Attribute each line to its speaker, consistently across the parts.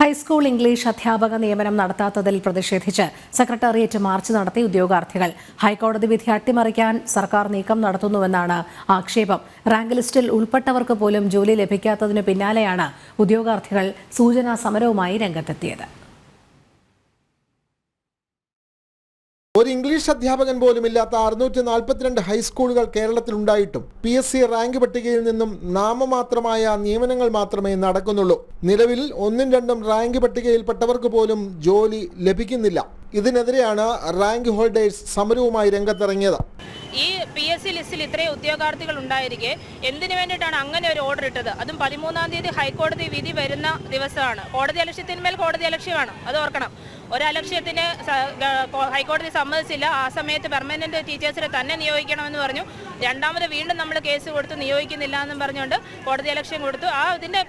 Speaker 1: High school English അധ്യാപക നിയമനം നടത്താത്തതിൽ പ്രതിഷേധിച്ച് സെക്രട്ടേറിയറ്റ് മാർച്ച് നടത്തി ഉദ്യോഗാർത്ഥികൾ. ഹൈക്കോടതി വിധി അട്ടിമറിക്കാൻ സർക്കാർ നീക്കം നടത്തുന്നുവെന്നാണ് ആക്ഷേപം. റാങ്ക് ലിസ്റ്റിൽ ഉൾപ്പെട്ടവർക്ക് പോലും ജോലി ലഭിക്കാത്തതിനു പിന്നാലെയാണ് ഉദ്യോഗാർത്ഥികൾ സൂചനാ സമരവുമായി രംഗത്തെത്തിയത്.
Speaker 2: ഒരു ഇംഗ്ലീഷ് അധ്യാപകൻ പോലും ഇല്ലാത്ത അറുന്നൂറ്റി നാൽപ്പത്തിരണ്ട് ഹൈസ്കൂളുകൾ കേരളത്തിലുണ്ടായിട്ടും പി എസ് സി റാങ്ക് പട്ടികയിൽ നിന്നും നാമമാത്രമായ നിയമനങ്ങൾ മാത്രമേ നടക്കുന്നുള്ളൂ. നിലവിൽ ഒന്നും രണ്ടും റാങ്ക് പട്ടികയിൽപ്പെട്ടവർക്ക് പോലും ജോലി ലഭിക്കുന്നില്ല. ഇതിനെതിരെയാണ് റാങ്ക് ഹോൾഡേഴ്സ് സമരവുമായി രംഗത്തിറങ്ങിയത്.
Speaker 3: ഈ സി ലിസ്റ്റിൽ ഇത്രയും ഉദ്യോഗാർത്ഥികൾ ഉണ്ടായിരിക്കെ. എന്തിനു വേണ്ടിയിട്ടാണ് അങ്ങനെ ഒരു ഓർഡർ ഇട്ടത്? അതും പതിമൂന്നാം തീയതി ഹൈക്കോടതി വിധി വരുന്ന ദിവസമാണ്. കോടതി അലക്ഷ്യത്തിന്മേൽ കോടതി അലക്ഷ്യമാണ്. അത് ഓർക്കണം. ഒരലക്ഷ്യത്തിന് ഹൈക്കോടതി സമ്മതിച്ചില്ല. ആ സമയത്ത് പെർമനന്റ് ടീച്ചേഴ്സിനെ തന്നെ നിയോഗിക്കണമെന്ന് പറഞ്ഞു. രണ്ടാമത് വീണ്ടും നമ്മൾ കേസ് കൊടുത്ത് നിയോഗിക്കുന്നില്ല എന്നും പറഞ്ഞുകൊണ്ട് കോടതി അലക്ഷ്യം കൊടുത്തു. ആ ഇതിന്റെ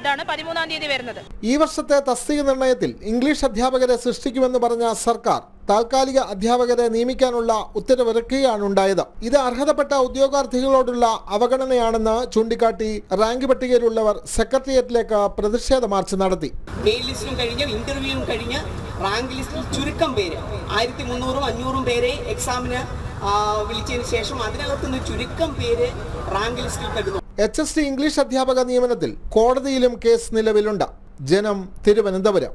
Speaker 3: ഇതാണ് പതിമൂന്നാം തീയതി വരുന്നത്.
Speaker 2: ഈ വർഷത്തെ തസ്തിക നിർണയത്തിൽ ഇംഗ്ലീഷ് അധ്യാപകരെ സൃഷ്ടിക്കുമെന്ന് പറഞ്ഞ സർക്കാർ താൽക്കാലിക അധ്യാപകരെ നിയമിക്കാനുള്ള ഉത്തരവിറക്കുകയാണ് ഉണ്ടായത് ഇത് അർഹതപ്പെട്ട ഉദ്യോഗാർത്ഥികളോടുള്ള അവഗണനയാണെന്ന് ചൂണ്ടിക്കാട്ടി റാങ്ക് പട്ടികയിലുള്ളവർ സെക്രട്ടേറിയറ്റിലേക്ക് പ്രതിഷേധ മാർച്ച് നടത്തി.
Speaker 4: മെയിൻ ലിസ്റ്റും കഴിഞ്ഞ് ഇന്റർവ്യൂവും കഴിഞ്ഞ് റാങ്ക് ലിസ്റ്റിൽ ചുരുക്കം പേര് ആയിരത്തി മുന്നൂറും അഞ്ഞൂറും പേരെ എക്സാമിന് വിളിച്ചതിന് ശേഷം അതിനകത്തുനിന്ന് ചുരുക്കം പേര് റാങ്ക് ലിസ്റ്റിൽ പെടുന്നു.
Speaker 2: എച്ച് എസ് ടി ഇംഗ്ലീഷ് അധ്യാപക നിയമനത്തിൽ കോടതിയിലും കേസ് നിലവിലുണ്ട്. ജനം തിരുവനന്തപുരം.